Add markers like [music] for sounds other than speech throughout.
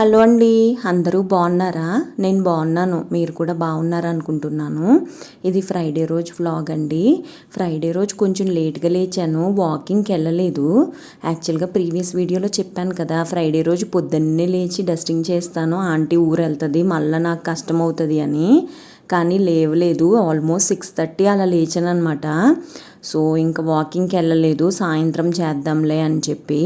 Hello అండి అందరూ బాగున్నారా? నేను బాగున్నాను మీరు కూడా బాగున్నారు అనుకుంటున్నాను. ఇది ఫ్రైడే రోజు వ్లాగ్ అండి. ఫ్రైడే రోజు కొంచెం లేట్గా లేచాను వాకింగ్కి వెళ్ళలేదు. యాక్చువల్గా ప్రీవియస్ వీడియోలో చెప్పాను కదా ఫ్రైడే రోజు పొద్దున్నే లేచి డస్టింగ్ చేస్తాను ఆంటీ ఊరు వెళ్తుంది మళ్ళీ నాకు కష్టం అవుతుంది అని. కానీ లేవలేదు ఆల్మోస్ట్ సిక్స్ థర్టీ అలా లేచాను అనమాట సో ఇంకా వాకింగ్కి వెళ్ళలేదు సాయంత్రం చేద్దాంలే అని చెప్పి.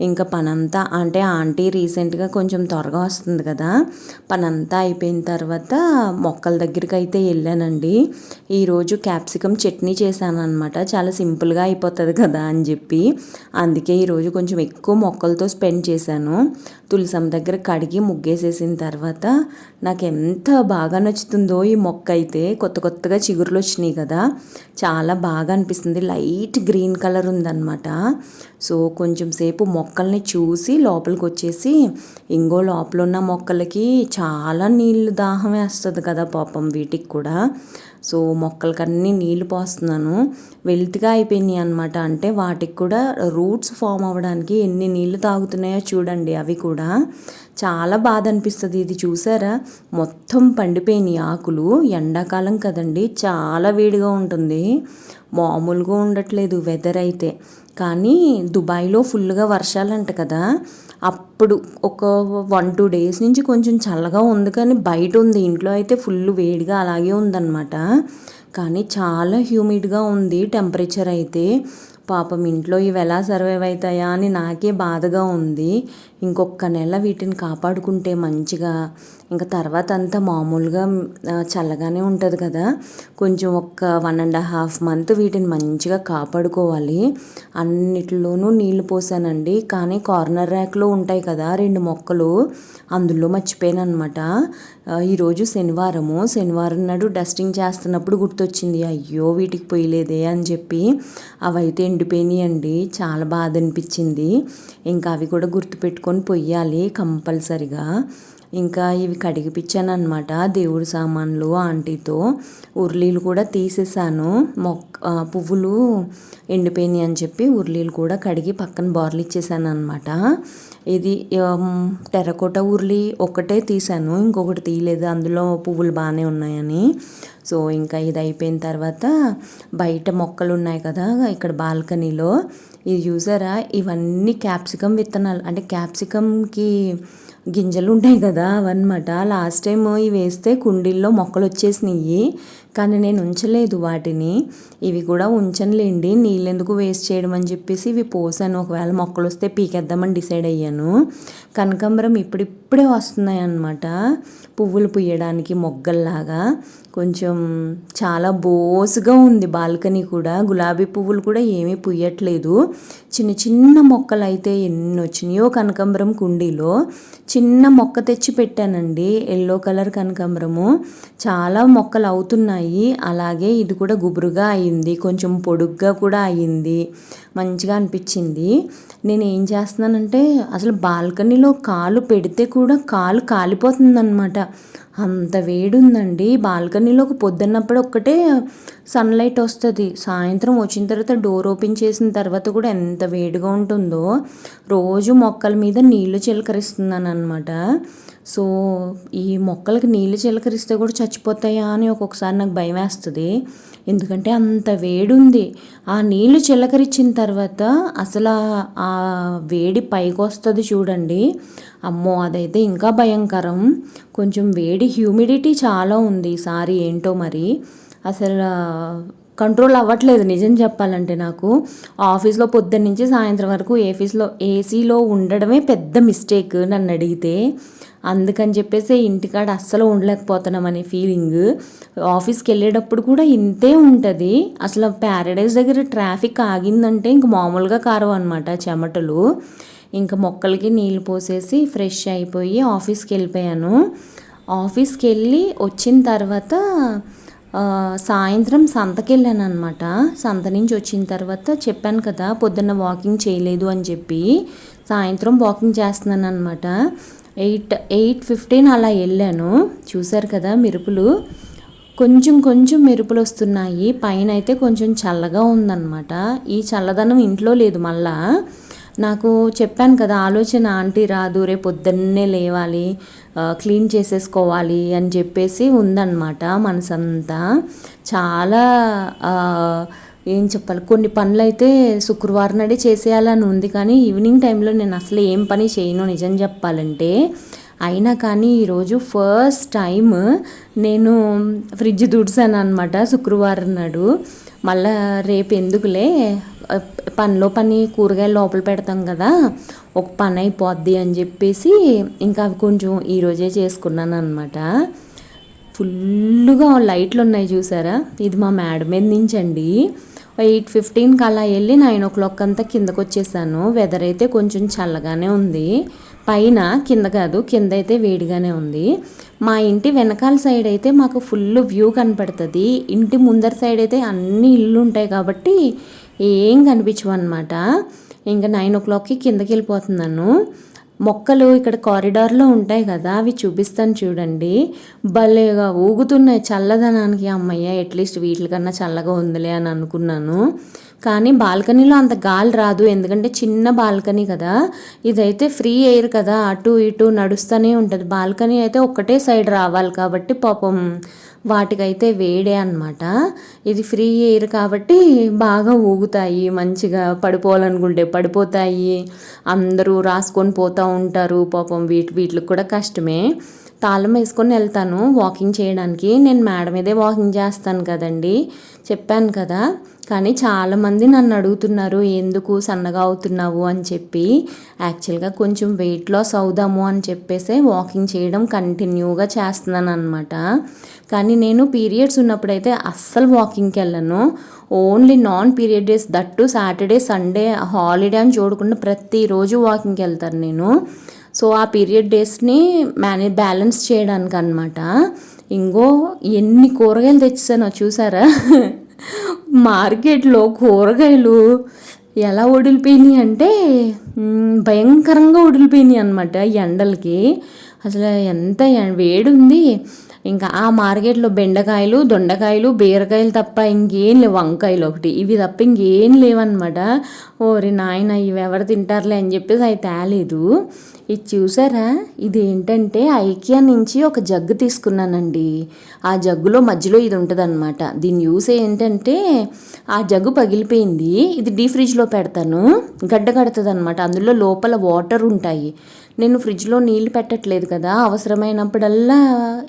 ఇంకా పనంతా అంటే ఆంటీ రీసెంట్గా కొంచెం త్వరగా వస్తుంది కదా. పనంతా అయిపోయిన తర్వాత మొక్కల దగ్గరికి అయితే వెళ్ళానండి. ఈరోజు క్యాప్సికమ్ చట్నీ చేశాను అనమాట చాలా సింపుల్గా అయిపోతుంది కదా అని చెప్పి. అందుకే ఈరోజు కొంచెం ఎక్కువ మొక్కలతో స్పెండ్ చేశాను. తులసం దగ్గర కడిగి ముగ్గేసేసిన తర్వాత నాకు ఎంత బాగా నచ్చుతుందో ఈ మొక్క అయితే. కొత్త కొత్తగా చిగురులు వచ్చినాయి కదా. చాలా బాగా అనిపిస్తుంది. లైట్ గ్రీన్ కలర్ ఉందన్నమాట. సో కొంచెం సేపు మొక్కల్ని చూసి లోపలికి వచ్చేసి ఇంకో లోపల ఉన్న మొక్కలకి చాలా నీళ్ళు దాహం వేస్తుంది కదా పాపం వీటికి కూడా. సో మొక్కలకన్నీ నీళ్ళు పోస్తున్నాను. వెల్త్గా అయిపోయినాయి అనమాట అంటే వాటికి కూడా రూట్స్ ఫామ్ అవ్వడానికి ఎన్ని నీళ్ళు తాగుతున్నాయో చూడండి అవి కూడా. చాలా బాధ అనిపిస్తుంది ఇది చూసారా? మొత్తం పండిపోయినాయి ఆకులు. ఎండాకాలం కదండి. చాలా వేడిగా ఉంటుంది. మామూలుగా ఉండట్లేదు. వెదర్ అయితే. కానీ దుబాయ్లో ఫుల్గా వర్షాలంట కదా. అప్పుడు ఒక వన్ టూ డేస్ నుంచి కొంచెం చల్లగా ఉంది కానీ బయట ఉంది. ఇంట్లో అయితే ఫుల్ వేడిగా అలాగే ఉందన్నమాట. కానీ చాలా హ్యూమిడ్గా ఉంది టెంపరేచర్ అయితే. పాపం ఇంట్లో ఇవి ఎలా సర్వైవ్ అవుతాయా అని నాకే బాధగా ఉంది. ఇంకొక నెల వీటిని కాపాడుకుంటే మంచిగా. ఇంకా తర్వాత అంతా మామూలుగా చల్లగానే ఉంటుంది కదా. కొంచెం ఒక వన్ అండ్ హాఫ్ మంత్ వీటిని మంచిగా కాపాడుకోవాలి. అన్నిటిలోనూ నీళ్ళు పోసానండి. కానీ కార్నర్ ర్యాక్లో ఉంటాయి కదా రెండు మొక్కలు. అందులో మర్చిపోయాను అనమాట ఈరోజు శనివారము. శనివారం నాడు డస్టింగ్ చేస్తున్నప్పుడు గుర్తొచ్చింది. అయ్యో వీటికి పోయలేదే అని చెప్పి. అవైతే ఎండిపోయినాయి అండి చాలా బాధ అనిపించింది ఇంకా అవి కూడా గుర్తుపెట్టుకొని పొయ్యాలి కంపల్సరిగా. ఇంకా ఇవి కడిగిపించాను అనమాట దేవుడి సామాన్లు ఆంటీతో. ఉర్లీలు కూడా తీసేసాను. మొక్క పువ్వులు ఎండిపోయినాయి అని చెప్పి ఉర్లీలు కూడా కడిగి పక్కన బార్లు ఇచ్చేసాను అనమాట ఇది టెరకోట ఉర్లి ఒకటే తీసాను. ఇంకొకటి తీయలేదు. అందులో పువ్వులు బాగానే ఉన్నాయని. సో ఇంకా ఇది అయిపోయిన తర్వాత బయట మొక్కలు ఉన్నాయి కదా ఇక్కడ బాల్కనీలో. ఇది చూసారా? ఇవన్నీ క్యాప్సికమ్ విత్తనాలు. అంటే క్యాప్సికమ్కి గింజలు ఉంటాయి కదా అవన్నమాట. లాస్ట్ టైం ఇవి వేస్తే కుండీల్లో మొక్కలు వచ్చేసినాయి కానీ నేను ఉంచలేదు వాటిని. ఇవి కూడా ఉంచనులేండి నీళ్ళెందుకు వేస్ట్ చేయడం అని చెప్పేసి ఇవి పోసాను. ఒకవేళ మొక్కలు వస్తే పీకేద్దామని డిసైడ్ అయ్యాను. కనకాంబరం ఇప్పుడిప్పుడే వస్తున్నాయి అన్నమాట పువ్వులు పుయ్యడానికి మొగ్గల్లాగా. కొంచెం చాలా బోసుగా ఉంది బాల్కనీ కూడా. గులాబీ పువ్వులు కూడా ఏమీ పుయ్యట్లేదు చిన్న చిన్న మొక్కలు అయితే ఎన్ని వచ్చినాయో కనకాంబరం కుండీలో. చిన్న మొక్క తెచ్చి పెట్టానండి. ఎల్లో కలర్ కనకాంబరము. చాలా మొక్కలు అవుతున్నాయి అలాగే ఇది కూడా గుబురుగా అయింది. కొంచెం పొడుగ్గా కూడా అయింది. మంచిగా అనిపించింది. నేను ఏం చేస్తున్నానంటే అసలు బాల్కనీలో కాలు పెడితే కూడా కాలు కాలిపోతుందన్నమాట. అంత వేడి ఉందండి బాల్కనీలోకి పొద్దున్నప్పుడు ఒక్కటే సన్లైట్ వస్తుంది. సాయంత్రం వచ్చిన తర్వాత డోర్ ఓపెన్ చేసిన తర్వాత కూడా ఎంత వేడిగా ఉంటుందో రోజు మొక్కల మీద నీళ్ళు చిలకరిస్తున్నాను అనమాట సో ఈ మొక్కలకి నీళ్ళు చిలకరిస్తే కూడా చచ్చిపోతాయా అని ఒక్కొక్కసారి నాకు భయం వేస్తుంది ఎందుకంటే అంత వేడి ఉంది ఆ నీళ్ళు చిలకరించిన తర్వాత అసలు ఆ వేడి పైకి వస్తుంది చూడండి. అమ్మో అదైతే ఇంకా భయంకరం. కొంచెం వేడి హ్యూమిడిటీ చాలా ఉంది ఈసారి ఏంటో మరి. అసలు కంట్రోల్ అవ్వట్లేదు నిజం చెప్పాలంటే నాకు. ఆఫీస్లో పొద్దున్న నుంచి సాయంత్రం వరకు ఏఫీస్లో ఏసీలో ఉండడమే పెద్ద మిస్టేక్ నన్ను అడిగితే. అందుకని చెప్పేసి ఇంటికాడ అస్సలు ఉండలేకపోతున్నామనే ఫీలింగ్ ఆఫీస్కి వెళ్ళేటప్పుడు కూడా ఇంతే ఉంటుంది. అసలు ప్యారడైజ్ దగ్గర ట్రాఫిక్ ఆగిందంటే ఇంక మామూలుగా కారం అనమాట చెమటలు. ఇంకా మొక్కలకి నీళ్ళు పోసేసి ఫ్రెష్ అయిపోయి ఆఫీస్కి వెళ్ళిపోయాను. ఆఫీస్కి వెళ్ళి వచ్చిన తర్వాత సాయంత్రం సంతకి వెళ్ళాను అనమాట సంత నుంచి వచ్చిన తర్వాత చెప్పాను కదా పొద్దున్న వాకింగ్ చేయలేదు అని చెప్పి. సాయంత్రం వాకింగ్ చేస్తున్నాను అనమాట ఎయిట్ ఎయిట్ ఫిఫ్టీన్ అలా వెళ్ళాను. చూసారు కదా మెరుపులు? కొంచెం కొంచెం మెరుపులు వస్తున్నాయి. పైన అయితే కొంచెం చల్లగా ఉందన్నమాట. ఈ చల్లదనం ఇంట్లో లేదు మళ్ళా. నాకు చెప్పాను కదా ఆలోచన ఆంటీ రాదు రేపు పొద్దున్నే లేవాలి క్లీన్ చేసేసుకోవాలి అని చెప్పేసి ఉందన్నమాట మనసంతా. చాలా ఏం చెప్పాలి? కొన్ని పనులు అయితే శుక్రవారం నాడే చేసేయాలని ఉంది కానీ ఈవినింగ్ టైంలో నేను అసలు ఏం పని చేయను నిజం చెప్పాలంటే. అయినా కానీ ఈరోజు ఫస్ట్ టైం నేను ఫ్రిడ్జ్ తుడిసాను అనమాట శుక్రవారం నాడు. మళ్ళా రేపు ఎందుకులే? పనిలో పని కూరగాయలు లోపల పెడతాం కదా ఒక పని అయిపోద్ది అని చెప్పేసి ఇంకా అవి కొంచెం ఈరోజే చేసుకున్నాను అనమాట ఫుల్గా లైట్లు ఉన్నాయి చూసారా? ఇది మా మేడ మీద నుంచి అండి ఎయిట్ ఫిఫ్టీన్కి అలా వెళ్ళి నైన్ ఓ క్లాక్ అంతా కిందకు వచ్చేసాను వెదర్ అయితే కొంచెం చల్లగానే ఉంది. పైన కింద కాదు కింద అయితే వేడిగానే ఉంది. మా ఇంటి వెనకాల సైడ్ అయితే మాకు ఫుల్ వ్యూ కనపడుతుంది. ఇంటి ముందర సైడ్ అయితే అన్ని ఇల్లు ఉంటాయి కాబట్టి ఏం కనిపించవు అనమాట ఇంకా నైన్ ఓ క్లాక్కి కిందకి వెళ్ళిపోతున్నాను. మొక్కలు ఇక్కడ కారిడార్లో ఉంటాయి కదా అవి చూపిస్తాను చూడండి. భలేగా ఊగుతున్నాయి చల్లదనానికి అమ్మయ్య అట్లీస్ట్ వీటికన్నా చల్లగా ఉందిలే అని అనుకున్నాను. కానీ బాల్కనీలో అంత గాలి రాదు. ఎందుకంటే చిన్న బాల్కనీ కదా. ఇదైతే ఫ్రీ ఎయిర్ కదా. అటు ఇటు నడుస్తూనే ఉంటుంది. బాల్కనీ అయితే ఒక్కటే సైడ్ రావాలి కాబట్టి పాపం వాటికైతే వేడే అన్నమాట. ఇది ఫ్రీ ఎయిర్ కాబట్టి బాగా ఊగుతాయి. మంచిగా పడిపోవాలనుకుంటే పడిపోతాయి. అందరూ రాసుకొని పోతూ ఉంటారు. పాపం వీటి వీటికి కూడా కష్టమే. తాళం వేసుకొని వెళ్తాను వాకింగ్ చేయడానికి. నేను మేడ మీదే వాకింగ్ చేస్తాను కదండి. చెప్పాను కదా. కానీ చాలామంది నన్ను అడుగుతున్నారు ఎందుకు సన్నగా అవుతున్నావు? అని చెప్పి. యాక్చువల్గా కొంచెం వెయిట్ లాస్ అవుదాము అని చెప్పేసి వాకింగ్ చేయడం కంటిన్యూగా చేస్తున్నాను అనమాట కానీ నేను పీరియడ్స్ ఉన్నప్పుడైతే అస్సలు వాకింగ్కి వెళ్ళను. Only non period days that Saturday Sunday holiday అని చూడకుండా ప్రతిరోజు వాకింగ్కి వెళ్తాను నేను. సో ఆ పీరియడ్ డేస్ని మేనేజ్ బ్యాలెన్స్ చేయడానికి అనమాట ఇంకో ఎన్ని కూరగాయలు తెచ్చానో చూసారా? [laughs] మార్కెట్లో కూరగాయలు ఎలా వడిలిపోయినాయి అంటే భయంకరంగా వడిలిపోయినాయి అనమాట ఎండలకి. అసలు ఎంత వేడి ఉంది. ఇంకా ఆ మార్కెట్లో బెండకాయలు దొండకాయలు బీరకాయలు తప్ప ఇంకేం లేవు. వంకాయలు ఒకటి. ఇవి తప్ప ఇంకేం లేవన్నమాట. ఓరి నాయన ఇవి ఎవరు తింటారులే అని చెప్పేసి అవి తేలేదు. ఇది చూసారా? ఇది ఏంటంటే ఐకియా నుంచి ఒక జగ్గు తీసుకున్నానండి. ఆ జగ్గులో మధ్యలో ఇది ఉంటుందన్నమాట. దీని యూస్ ఏంటంటే ఆ జగ్గు పగిలిపోయింది. ఇది డీ ఫ్రిడ్జ్లో పెడతాను. గడ్డ కడుతుంది అనమాట అందులో లోపల వాటర్ ఉంటాయి. నేను ఫ్రిడ్జ్లో నీళ్ళు పెట్టట్లేదు కదా. అవసరమైనప్పుడల్లా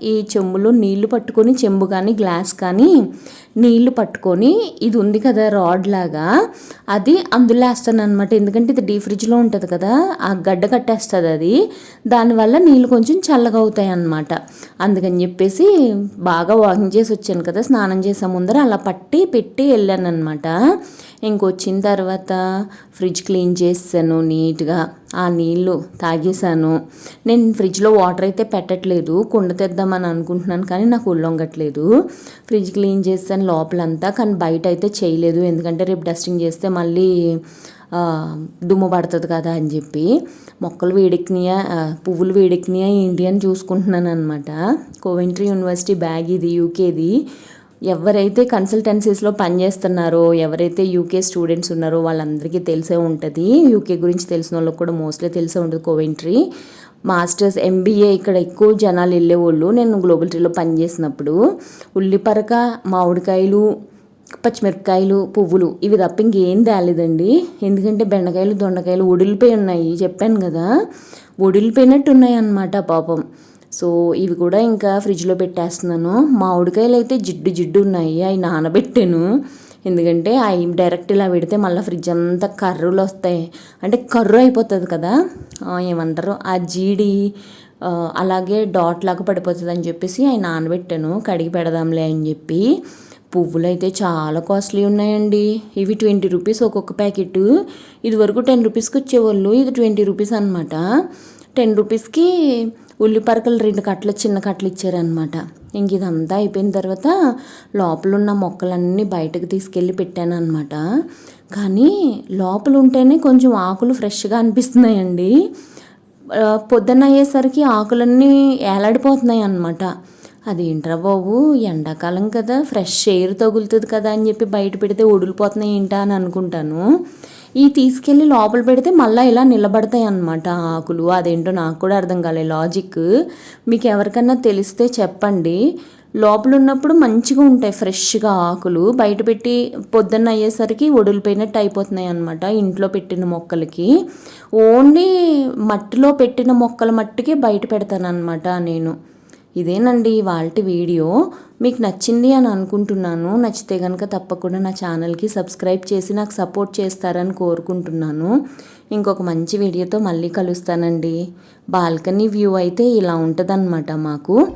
ఈ చెంబులో నీళ్ళు పట్టుకొని చెంబు కానీ గ్లాస్ కానీ నీళ్ళు పట్టుకొని ఇది ఉంది కదా రాడ్ లాగా. అది అందులో వేస్తాను అనమాట ఎందుకంటే ఇది డీ ఫ్రిడ్జ్లో ఉంటుంది కదా ఆ గడ్డ కట్టేస్తుంది అది. దానివల్ల నీళ్ళు కొంచెం చల్లగా అవుతాయి అన్నమాట. అందుకని చెప్పేసి బాగా వాకింగ్ చేసి వచ్చాను కదా స్నానం చేసే ముందర అలా పట్టి పెట్టి వెళ్ళాను అనమాట ఇంకొచ్చిన తర్వాత ఫ్రిడ్జ్ క్లీన్ చేసాను నీట్గా ఆ నీళ్ళు తాగేసాను నేను ఫ్రిడ్జ్లో వాటర్ అయితే పెట్టట్లేదు కుండ తెద్దామని అనుకుంటున్నాను కానీ నాకు ఒళ్ళొంగట్లేదు ఫ్రిడ్జ్ క్లీన్ చేస్తాను లోపలంతా కానీ బయట అయితే చేయలేదు. ఎందుకంటే రేపు డస్టింగ్ చేస్తే మళ్ళీ దుమ్ము పడుతుంది కదా అని చెప్పి మొక్కలు వేడెక్కినాయా పువ్వులు వేడెక్కినాయా ఏంటి అని చూసుకుంటున్నాను అనమాట కోవెంట్రీ యూనివర్సిటీ బ్యాగ్ ఇది యూకేది. ఎవరైతే కన్సల్టెన్సీస్లో పనిచేస్తున్నారో ఎవరైతే యూకే స్టూడెంట్స్ ఉన్నారో వాళ్ళందరికీ తెలిసే ఉంటుంది. యూకే గురించి తెలిసిన వాళ్ళకి కూడా మోస్ట్లీ తెలిసే ఉంటుంది కోవెంట్రీ మాస్టర్స్ ఎంబీఏ ఇక్కడ ఎక్కువ జనాలు వెళ్ళేవాళ్ళు నేను గ్లోబల్ ట్రీలో పనిచేసినప్పుడు. ఉల్లిపరక మామిడికాయలు పచ్చిమిరపకాయలు పువ్వులు ఇవి తప్ప ఇంకేం తేలేదండి. ఎందుకంటే బెండకాయలు దొండకాయలు ఒడిలిపోయి ఉన్నాయి చెప్పాను కదా. ఒడిలిపోయినట్టు ఉన్నాయి అన్నమాట పాపం. సో ఇవి కూడా ఇంకా ఫ్రిడ్జ్లో పెట్టేస్తున్నాను. మామిడికాయలు అయితే జిడ్డు జిడ్డు ఉన్నాయి. అవి నానబెట్టాను. ఎందుకంటే అవి డైరెక్ట్ ఇలా పెడితే మళ్ళీ ఫ్రిడ్జ్ అంతా కర్రులు వస్తాయి. అంటే కర్రు అయిపోతుంది కదా? ఏమంటారు? ఆ జీడి అలాగే డాట్ లాగా పడిపోతుంది అని చెప్పేసి అవి నానబెట్టాను. కడిగి పెడదాంలే అని చెప్పి. పువ్వులు అయితే చాలా కాస్ట్లీ ఉన్నాయండి. ఇవి ట్వంటీ రూపీస్ ఒక్కొక్క ప్యాకెట్. ఇది వరకు టెన్ రూపీస్కి వచ్చేవాళ్ళు. ఇది ట్వంటీ రూపీస్ అనమాట టెన్ రూపీస్కి ఉల్లిపరకలు రెండు కట్టలు చిన్న కట్టలు ఇచ్చారనమాట ఇంక ఇదంతా అయిపోయిన తర్వాత లోపల ఉన్న మొక్కలన్నీ బయటకు తీసుకెళ్ళి పెట్టాను అనమాట కానీ లోపల ఉంటేనే కొంచెం ఆకులు ఫ్రెష్గా అనిపిస్తున్నాయండి. ఆ, పొద్దున్న అయ్యేసరికి ఆకులన్నీ ఏలాడిపోతున్నాయి అన్నమాట అదేంట్రా బాబు ఎండాకాలం కదా ఫ్రెష్ ఎయిర్ తగులుతుంది కదా అని చెప్పి బయట పెడితే ఒడిలిపోతున్నాయి ఏంటా అని అనుకుంటాను. ఈ తీసుకెళ్ళి లోపల పెడితే మళ్ళీ ఇలా నిలబడతాయి అన్నమాట ఆకులు. అదేంటో నాకు కూడా అర్థం కాలే లాజిక్ మీకు ఎవరికన్నా తెలిస్తే చెప్పండి. లోపల ఉన్నప్పుడు మంచిగా ఉంటాయి ఫ్రెష్గా ఆకులు. బయట పెట్టి పొద్దున్న అయ్యేసరికి ఒడిలిపోయినట్టు అయిపోతున్నాయి అనమాట ఇంట్లో పెట్టిన మొక్కలకి. ఓన్లీ మట్టిలో పెట్టిన మొక్కల మట్టుకే బయట పెడతాను అనమాట నేను. ఇదేనండి వాళ్ళ వీడియో. మీకు నచ్చింది అని అనుకుంటున్నాను. నచ్చితే కనుక తప్పకుండా నా ఛానల్కి సబ్స్క్రైబ్ చేసి నాకు సపోర్ట్ చేస్తారని కోరుకుంటున్నాను. ఇంకొక మంచి వీడియోతో మళ్ళీ కలుస్తానండి. బాల్కనీ వ్యూ అయితే ఇలా ఉంటుందన్నమాట మాకు.